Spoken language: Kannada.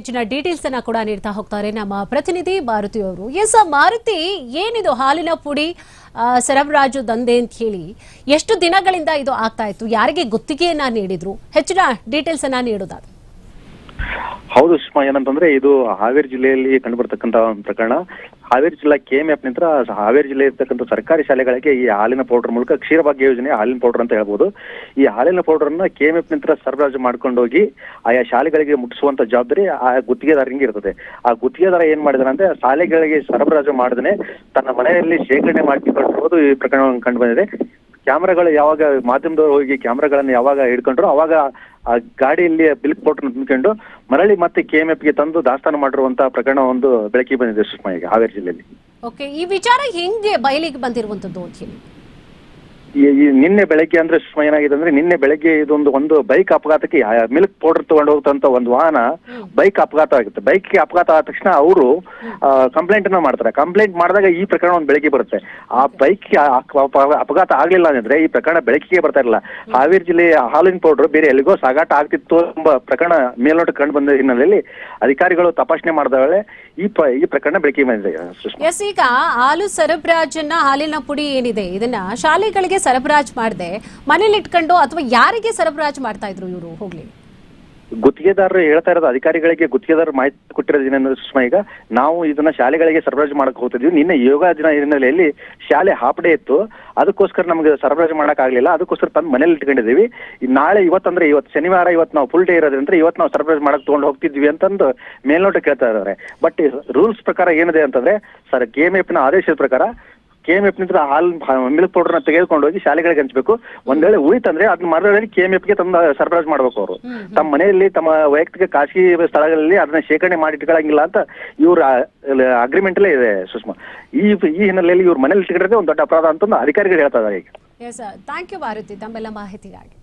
ಹೆಚ್ಚಿನ ಡೀಟೇಲ್ಸ್ ಅನ್ನ ಕೂಡ ನೀಡ್ತಾ ಹೋಗ್ತಾರೆ ನಮ್ಮ ಪ್ರತಿನಿಧಿ ಮಾರುತಿ ಅವರು. ಎಸ್ ಮಾರುತಿ, ಏನಿದು ಹಾಲಿನ ಪುಡಿ ಸರಬರಾಜು ದಂಧೆ ಅಂತ ಹೇಳಿ ಎಷ್ಟು ದಿನಗಳಿಂದ ಇದು ಆಗ್ತಾ ಇತ್ತು? ಯಾರಿಗೆ ಗುತ್ತಿಗೆಯನ್ನ ನೀಡಿದ್ರು? ಹೆಚ್ಚಿನ ಡೀಟೇಲ್ಸ್ ಅನ್ನ ನೀಡೋದಾದ ಹೌದು ಸುಷ್ಮಾ, ಏನಂತಂದ್ರೆ ಇದು ಹಾವೇರಿ ಜಿಲ್ಲೆಯಲ್ಲಿ ಕಂಡುಬರ್ತಕ್ಕಂತ ಪ್ರಕರಣ. ಹಾವೇರಿ ಜಿಲ್ಲಾ ಕೆ ಎಂ ಎಫ್ನಿಂದ ಹಾವೇರಿ ಜಿಲ್ಲೆ ಇರ್ತಕ್ಕಂಥ ಸರ್ಕಾರಿ ಶಾಲೆಗಳಿಗೆ ಈ ಹಾಲಿನ ಪೌಡರ್ ಮೂಲಕ ಕ್ಷೀರಭಾಗ್ಯ ಯೋಜನೆ, ಹಾಲಿನ ಪೌಡರ್ ಅಂತ ಹೇಳ್ಬೋದು. ಈ ಹಾಲಿನ ಪೌಡರ್ ಅನ್ನ ಕೆ ಎಂ ಎಫ್ನಿಂದ ಸರಬರಾಜು ಮಾಡ್ಕೊಂಡು ಹೋಗಿ ಆಯಾ ಶಾಲೆಗಳಿಗೆ ಮುಟ್ಟಿಸುವಂತ ಜವಾಬ್ದಾರಿ ಆ ಗುತ್ತಿಗೆದಾರಿಂಗ್ ಇರ್ತದೆ. ಆ ಗುತ್ತಿಗೆದಾರ ಏನ್ ಮಾಡಿದಾರೆ ಅಂದ್ರೆ ಶಾಲೆಗಳಿಗೆ ಸರಬರಾಜು ಮಾಡದೇ ತನ್ನ ಮನೆಯಲ್ಲಿ ಶೇಖರಣೆ ಮಾಡಿಕೊಂಡಿರುವುದು ಈ ಪ್ರಕರಣ ಕಂಡು ಬಂದಿದೆ. ಕ್ಯಾಮ್ರಾಗಳು ಯಾವಾಗ, ಮಾಧ್ಯಮದವರು ಹೋಗಿ ಕ್ಯಾಮ್ರಾಗಳನ್ನು ಯಾವಾಗ ಹಿಡ್ಕೊಂಡ್ರು, ಅವಾಗ ಆ ಗಾಡಿಯಲ್ಲಿ ಬಿಲ್ಕ್ ಪೌಡರ್ ತುಂಬಿಕೊಂಡು ಮರಳಿ ಮತ್ತೆ ಕೆ ಎಂ ಗೆ ತಂದು ದಾಸ್ತಾನು ಮಾಡಿರುವಂತಹ ಪ್ರಕರಣ ಒಂದು ಬೆಳಕಿಗೆ ಬಂದಿದೆ ಸುಷ್ಮಾ ಈಗ, ಹಾವೇರಿ ಜಿಲ್ಲೆಯಲ್ಲಿ. ಓಕೆ ಈ ವಿಚಾರ ಹೆಂಗೆ ಬಯಲಿಗೆ ಬಂದಿರುವಂತದ್ದು ಅಂತ ಹೇಳಿ? ನಿನ್ನೆ ಬೆಳಗ್ಗೆ ಅಂದ್ರೆ ಸುಷ್ಮಾ ಏನಾಗಿದೆ ಅಂದ್ರೆ ನಿನ್ನೆ ಬೆಳಗ್ಗೆ ಇದೊಂದು ಒಂದು ಬೈಕ್ ಅಪಘಾತಕ್ಕೆ ಮಿಲ್ಕ್ ಪೌಡರ್ ತಗೊಂಡು ಹೋಗ್ತಂತ ಒಂದು ವಾಹನ ಬೈಕ್ ಅಪಘಾತ ಆಗುತ್ತೆ. ಬೈಕ್ಗೆ ಅಪಘಾತ ಆದ ತಕ್ಷಣ ಅವರು ಕಂಪ್ಲೇಂಟ್ ಅನ್ನ ಮಾಡ್ತಾರೆ. ಕಂಪ್ಲೇಂಟ್ ಮಾಡಿದಾಗ ಈ ಪ್ರಕರಣ ಒಂದು ಬೆಳಕಿಗೆ ಬರುತ್ತೆ. ಆ ಬೈಕ್ ಅಪಘಾತ ಆಗ್ಲಿಲ್ಲ ಅಂದ್ರೆ ಈ ಪ್ರಕರಣ ಬೆಳಕಿಗೆ ಬರ್ತಾ ಇರಲಿಲ್ಲ ಹಾವೇರಿ ಜಿಲ್ಲೆ ಹಾಲಿನ ಪೌಡರ್ ಬೇರೆ ಎಲ್ಲಿಗೋ ಸಾಗಾಟ ಆಗ್ತಿತ್ತು ಎಂಬ ಪ್ರಕರಣ ಮೇಲ್ನೋಟ ಕಂಡು ಬಂದ ಹಿನ್ನೆಲೆಯಲ್ಲಿ ಅಧಿಕಾರಿಗಳು ತಪಾಸಣೆ ಮಾಡಿದವಳೆ ಈ ಈ ಪ್ರಕರಣ ಬೆಳಕಿಗೆ ಬಂದಿದೆ. ಈಗ ಹಾಲು ಸರಬರಾಜನ್ನ ಹಾಲಿನ ಪುಡಿ ಏನಿದೆ? ಇದನ್ನ ಶಾಲೆಗಳಿಗೆ ಸರಬರಾಜು ಮಾಡದೆ, ಮನೇಲಿ ಇಟ್ಕೊಂಡು ಅಥವಾ ಯಾರಿಗೆ ಸರಬರಾಜು ಮಾಡ್ತಾ ಇದ್ರು ಇವರು ಹೋಗ್ಲಿ? ಗುತ್ತಿಗೆದಾರರು ಹೇಳ್ತಾ ಇರೋದು ಅಧಿಕಾರಿಗಳಿಗೆ ಗುತ್ತಿಗೆದಾರರು ಮಾಹಿತಿ ಕೊಟ್ಟಿರೋದು ಏನಂದ್ರೆ ಸುಷ್ಮಾ ಈಗ. ನಾವು ಇದನ್ನ ಶಾಲೆಗಳಿಗೆ ಸರಬರಾಜು ಮಾಡಕ್ ಹೋಗ್ತಿದ್ವಿ. ನಿನ್ನೆ ಯೋಗ ದಿನ ಹಿನ್ನೆಲೆಯಲ್ಲಿ ಶಾಲೆ ಹಾಫ್ ಡೇ ಇತ್ತು. ಅದಕ್ಕೋಸ್ಕರ ನಮಗೆ ಸರಬರಾಜು ಮಾಡಕ್ ಆಗ್ಲಿಲ್ಲ. ಅದಕ್ಕೋಸ್ಕರ ತಂದು ಮನೇಲಿ ಇಟ್ಕೊಂಡಿದ್ದೀವಿ. ನಾಳೆ ಇವತ್ತಂದ್ರೆ ಇವತ್ತು ಶನಿವಾರ ಇವತ್ತು ನಾವು ಫುಲ್ ಡೇ ಇರೋದ್ರಿಂದ ಇವತ್ತು ನಾವು ಸರಬರಾಜು ಮಾಡಕ್ ತಗೊಂಡು ಹೋಗ್ತಿದ್ವಿ ಅಂತಂದು ಮೇಲ್ನೋಟ ಕೇಳ್ತಾ ಇದ್ದಾರೆ ಬಟ್ ರೂಲ್ಸ್ ಪ್ರಕಾರ ಏನಿದೆ ಅಂತಂದ್ರೆ ಸರ್ ಕೆ ಎಂ ಎಫ್ನ ಆದೇಶದ ಪ್ರಕಾರ ಕೆ ಎಂ ಎಫ್ನಿಂದ ಹಾಲ್ ಮಿಲ್ಕ್ ಪೌಡರ್ನ ತೆಗೆದುಕೊಂಡು ಹೋಗಿ ಶಾಲೆಗಳಿಗೆ ಹಂಚಬೇಕು. ಒಂದ್ ವೇಳೆ ಉಳಿತಂದ್ರೆ ಅದನ್ನ ಮರಳಿ ಕೆ ಎಂ ಎಫ್ಗೆ ತಂದು ಸರ್ಪ್ರೈಸ್ ಮಾಡ್ಬೇಕು ಅವರು. ತಮ್ಮ ಮನೆಯಲ್ಲಿ ತಮ್ಮ ವೈಯಕ್ತಿಕ ಖಾಸಗಿ ಸ್ಥಳಗಳಲ್ಲಿ ಅದನ್ನ ಶೇಖರಣೆ ಮಾಡಿ ಇಟ್ಕೊಳ್ಳಂಗಿಲ್ಲ ಅಂತ ಇವ್ರ ಅಗ್ರಿಮೆಂಟ್ ಅಲ್ಲೇ ಇದೆ ಸುಷ್ಮಾ. ಈ ಈ ಹಿನ್ನೆಲೆಯಲ್ಲಿ ಇವ್ರ ಮನೇಲಿ ಇಟ್ಕೊಂಡಿರೋದೇ ಒಂದು ದೊಡ್ಡ ಅಪರಾಧ ಅಂತ ಅಧಿಕಾರಿಗಳು ಹೇಳ್ತಾ ಇದ್ದಾರೆ ಈಗ. ಥ್ಯಾಂಕ್ ಯು ಭಾರತಿ ತಮ್ಮೆಲ್ಲ ಮಾಹಿತಿಗಾಗಿ.